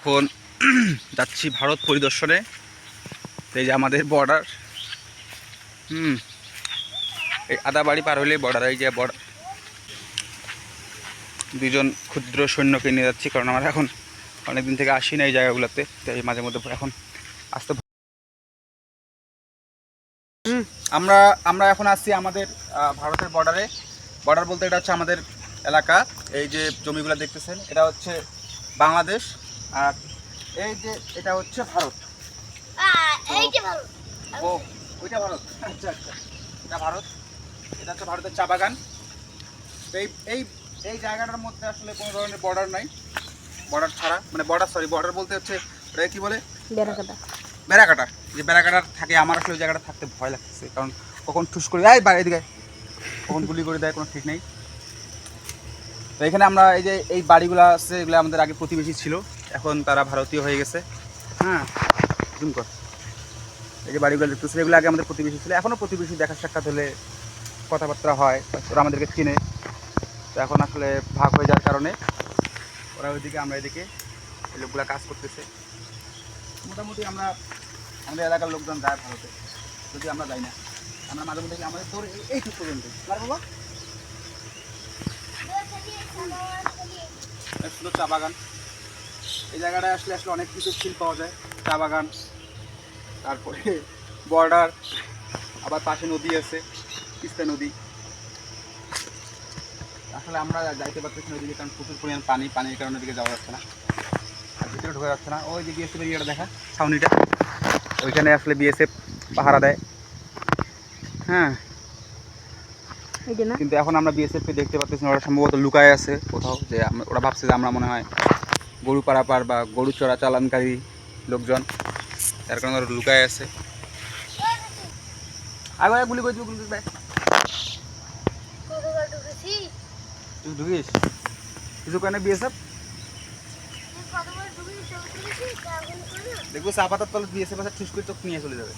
এখন যাচ্ছি ভারত পরিদর্শনে। এই যে আমাদের বর্ডার হুম। এই আদাবাড়ি পার হলেই বর্ডার এই যে বর্ডার দুজন ক্ষুদ্র সৈন্যকে নিয়ে যাচ্ছি, কারণ আমরা এখন অনেকদিন থেকে আসি না এই জায়গাগুলোতে। তাই মাঝে মধ্যে এখন আসতে আমরা আমরা এখন আসছি আমাদের ভারতের বর্ডারে বর্ডার বলতে এটা হচ্ছে আমাদের এলাকা। এই যে জমিগুলো দেখতেছেন, এটা হচ্ছে বাংলাদেশ। আর এই যে এটা হচ্ছে ভারত। ও ওইটা ভারত। আচ্ছা আচ্ছা। এটা ভারত। এটা হচ্ছে ভারতের চা বাগান। তো এই এই এই জায়গাটার মধ্যে আসলে কোনো ধরনের বর্ডার নাই। বর্ডার ছাড়া। মানে বর্ডার সরি বর্ডার বলতে হচ্ছে ওটা কি বলে? বেড়াকাটা। বেড়াকাটা। যে বেড়াকাটার থাকে আমার আসলে ওই জায়গাটা থাকতে ভয় লাগতেছে। কারণ কখন ঠুস করে এই বাইরে এদিকে কখন গুলি করে দেয় কোনো ঠিক নেই। তো এখানে আমরা এই যে এই বাড়িগুলো আছে, এগুলো আমাদের আগে প্রতিবেশী ছিল। এখন তারা ভারতীয় হয়ে গেছে। হ্যাঁ কর। এই যে বাড়িগুলো দেখতেছে, এগুলো আগে আমাদের প্রতিবেশী ছিল। এখনও প্রতিবেশী দেখা সাক্ষাৎ হলে কথাবার্তা হয়, ওরা আমাদেরকে চিনে। তো এখন আসলে ভাগ হয়ে যাওয়ার কারণে ওরা ওইদিকে, আমরা এদিকে এই লোকগুলো কাজ করতেছে। মোটামুটি আমরা, আমাদের এলাকার লোকজন যায় ভারতে। যদি আমরা যাই না। আমরা মাঝে মধ্যে আমাদের তোর এই- পর্যন্ত বাবা? শুধু চা বাগান। এই জায়গাটায় আসলে আসলে অনেক কিছু ফিল পাওয়া যায়, চা বাগান, তারপরে বর্ডার, আবার পাশে নদী আছে, তিস্তা নদী। আসলে আমরা যাইতে পারতেছি না ওইদিকে, কারণ প্রচুর পরিমাণ পানি, পানির কারণে ওদিকে যাওয়া যাচ্ছে না। আর ভিতরে ঢোকা যাচ্ছে না। ওই যে বিএসএফ এরিয়াটা দেখা, ছাউনিটা। ওইখানে আসলে বিএসএফ পাহারা দেয়। হ্যাঁ। কিন্তু এখন আমরা বিএসএফকে দেখতে পাচ্ছি ওরা সম্ভবত লুকায় আছে কোথাও যে ওরা ভাবছে যে আমরা মনে হয় গরু পারাপার বা গরু চড়া চালানকারী লোকজন। তার কারণে ওরা লুকায় আছে। আগে আগে গুলি করে দিবি, গুলি করে দিবি। কতবার ঢুকেছি? তুই ঢুকিস? কিছু কেন বিএসএফ দেখব চা পাতার তলে বিএসএফ আছে ঠুস করে চোখ নিয়ে চলে যাবে।